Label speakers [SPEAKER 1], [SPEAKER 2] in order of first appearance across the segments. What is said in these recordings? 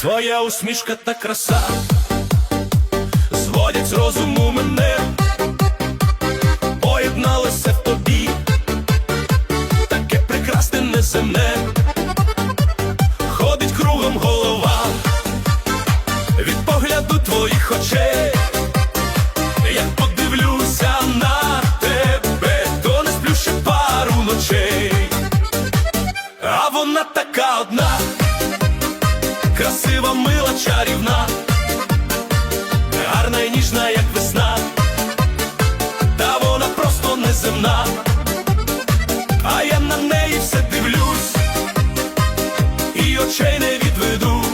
[SPEAKER 1] Твоя усмішка та краса зводять з розуму мене, поєдналося в тобі, таке прекрасне неземне, ходить кругом голова від погляду твоїх очей. Як подивлюся на тебе, то не сплю пару ночей, а вона така одна, красива, мила, чарівна, гарна і ніжна, як весна, та вона просто неземна, а я на неї все дивлюсь, і очей не відведу,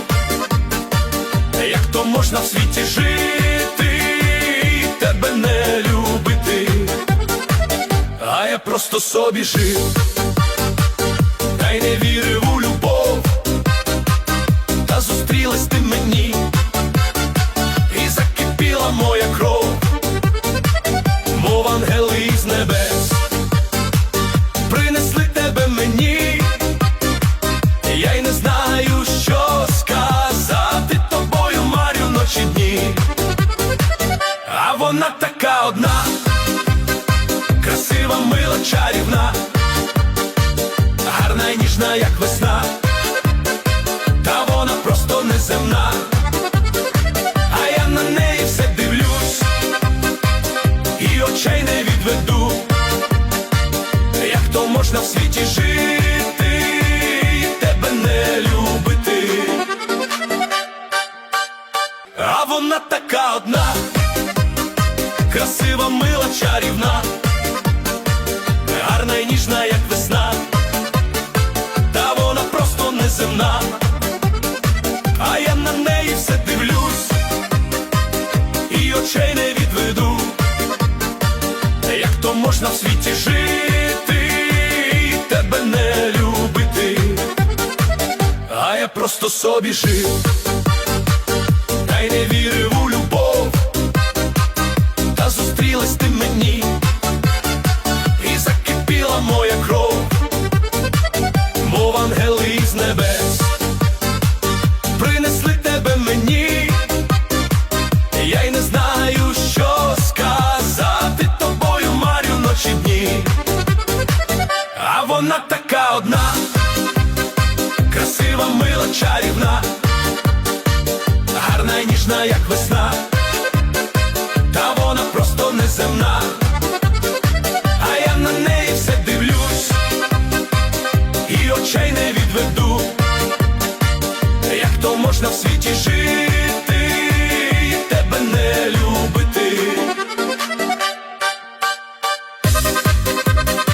[SPEAKER 1] як то можна в світі жити, і тебе не любити, а я просто собі жив, та й не вірив одна, красива, мила, чарівна, гарна і ніжна, як весна, та вона просто неземна, а я на неї все дивлюсь, і очей не відведу, як то можна в світі жити, тебе не любити. А вона така одна, красива, мила, чарівна, гарна і ніжна, як весна, та вона просто неземна, а я на неї все дивлюсь, і очей не відведу, як то можна в світі жити, і тебе не любити, а я просто собі жив. Та й не вірив у любов, вона така одна, красива, мила, чарівна. Гарна і ніжна, як весна, та вона просто неземна, а я на неї все дивлюсь, і очей не відведу, як то можна в світі жити.